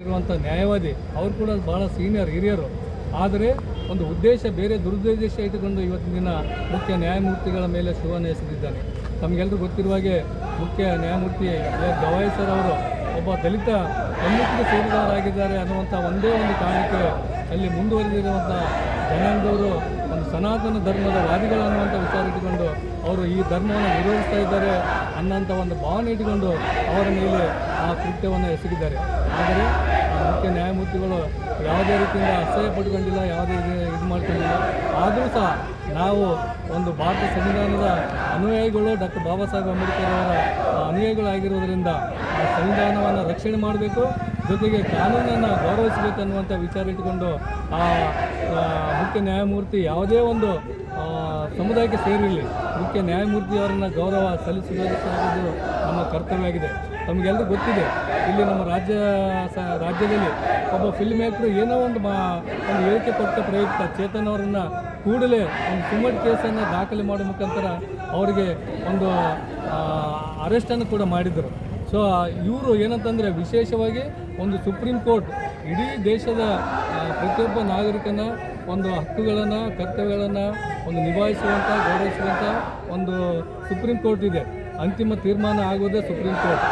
ಇರುವಂಥ ನ್ಯಾಯವಾದಿ, ಅವರು ಕೂಡ ಬಹಳ ಸೀನಿಯರ್ ಹಿರಿಯರು ಆದರೆ ಒಂದು ಉದ್ದೇಶ ಬೇರೆ ದುರುದ್ದೇಶ ಇಟ್ಟುಕೊಂಡು ಇವತ್ತಿನ ದಿನ ಮುಖ್ಯ ನ್ಯಾಯಮೂರ್ತಿಗಳ ಮೇಲೆ ಶಿವನ ಎಸೆದಿದ್ದಾನೆ ತಮಗೆಲ್ಲರೂ ಗೊತ್ತಿರುವ ಹಾಗೆ ಮುಖ್ಯ ನ್ಯಾಯಮೂರ್ತಿ. ಗವಾಯಿ ಸರ್ ಅವರು ಒಬ್ಬ ದಲಿತ ಕಮ್ಯುನಿಟಿಗೆ ಸೇರಿದವರಾಗಿದ್ದಾರೆ ಅನ್ನುವಂಥ ಒಂದೇ ಒಂದು ಕಾರಣಕ್ಕೆ ಅಲ್ಲಿ ಮುಂದುವರೆದಿರುವಂಥ ಜನಾಂಗದವರು ಸನಾತನ ಧರ್ಮದ ವಾದಿಗಳು ಅನ್ನುವಂಥ ವಿಚಾರ ಇಟ್ಟುಕೊಂಡು ಅವರು ಈ ಧರ್ಮವನ್ನು ವಿರೋಧಿಸ್ತಾ ಇದ್ದಾರೆ ಅನ್ನೋಂಥ ಒಂದು ಭಾವನೆ ಇಟ್ಟುಕೊಂಡು ಅವರ ಮೇಲೆ ಆ ಕೃತ್ಯವನ್ನು ಎಸಗಿದ್ದಾರೆ. ಆದರೆ ಮುಖ್ಯ ನ್ಯಾಯಮೂರ್ತಿಗಳು ಯಾವುದೇ ರೀತಿಯಿಂದ ಅಸಹ್ಯ ಪಡ್ಕೊಂಡಿಲ್ಲ ಯಾವುದೇ ಇದು ಮಾಡ್ಕೊಂಡಿಲ್ಲ. ಆದರೂ ಸಹ ನಾವು ಒಂದು ಭಾರತ ಸಂವಿಧಾನದ ಅನುಯಾಯಿಗಳು ಡಾಕ್ಟರ್ ಬಾಬಾ ಸಾಹೇಬ್ ಅಂಬೇಡ್ಕರ್ ಅವರ ಆ, ಆ ಸಂವಿಧಾನವನ್ನು ರಕ್ಷಣೆ ಮಾಡಬೇಕು ಜೊತೆಗೆ ಕಾನೂನನ್ನು ಗೌರವಿಸಬೇಕು ಅನ್ನುವಂಥ ವಿಚಾರ ಇಟ್ಟುಕೊಂಡು ಆ ಮುಖ್ಯ ನ್ಯಾಯಮೂರ್ತಿ ಯಾವುದೇ ಒಂದು ಸಮುದಾಯಕ್ಕೆ ಸೇರಿರಲಿ. ಮುಖ್ಯ ನ್ಯಾಯಮೂರ್ತಿಯವರನ್ನು ಗೌರವ ಸಲ್ಲಿಸಬೇಕು ನಮ್ಮ ಕರ್ತವ್ಯ ಆಗಿದೆ ತಮಗೆಲ್ಲರೂ ಗೊತ್ತಿದೆ ಇಲ್ಲಿ ನಮ್ಮ ರಾಜ್ಯ ಸ ರಾಜ್ಯದಲ್ಲಿ ಒಬ್ಬ ಫಿಲ್ಮ್ ಮೇಕರ್ ಏನೋ ಒಂದು ಮಾ ಒಂದು ಹೇಳಿಕೆ ಕೊಟ್ಟ ಪ್ರಯುಕ್ತ ಚೇತನ್ ಅವರನ್ನು ಕೂಡಲೇ ಒಂದು ಕುಮ್ಮಟ್ ಕೇಸನ್ನು ದಾಖಲೆ ಮಾಡೋ ಮುಖಾಂತರ ಅವರಿಗೆ ಒಂದು ಅರೆಸ್ಟನ್ನು ಕೂಡ ಮಾಡಿದರು. ಸೊ ಇವರು ಏನಂತಂದರೆ ವಿಶೇಷವಾಗಿ ಒಂದು ಸುಪ್ರೀಂ ಕೋರ್ಟ್ ಇಡೀ ದೇಶದ ಪ್ರತಿಯೊಬ್ಬ ನಾಗರಿಕನ ಒಂದು ಹಕ್ಕುಗಳನ್ನು, ಕರ್ತವ್ಯಗಳನ್ನು ಒಂದು ನಿಭಾಯಿಸುವಂಥ ಗೌರವಿಸುವಂಥ ಒಂದು ಸುಪ್ರೀಂ ಕೋರ್ಟ್ ಇದೆ. ಅಂತಿಮ ತೀರ್ಮಾನ ಆಗೋದೇ ಸುಪ್ರೀಂ ಕೋರ್ಟ್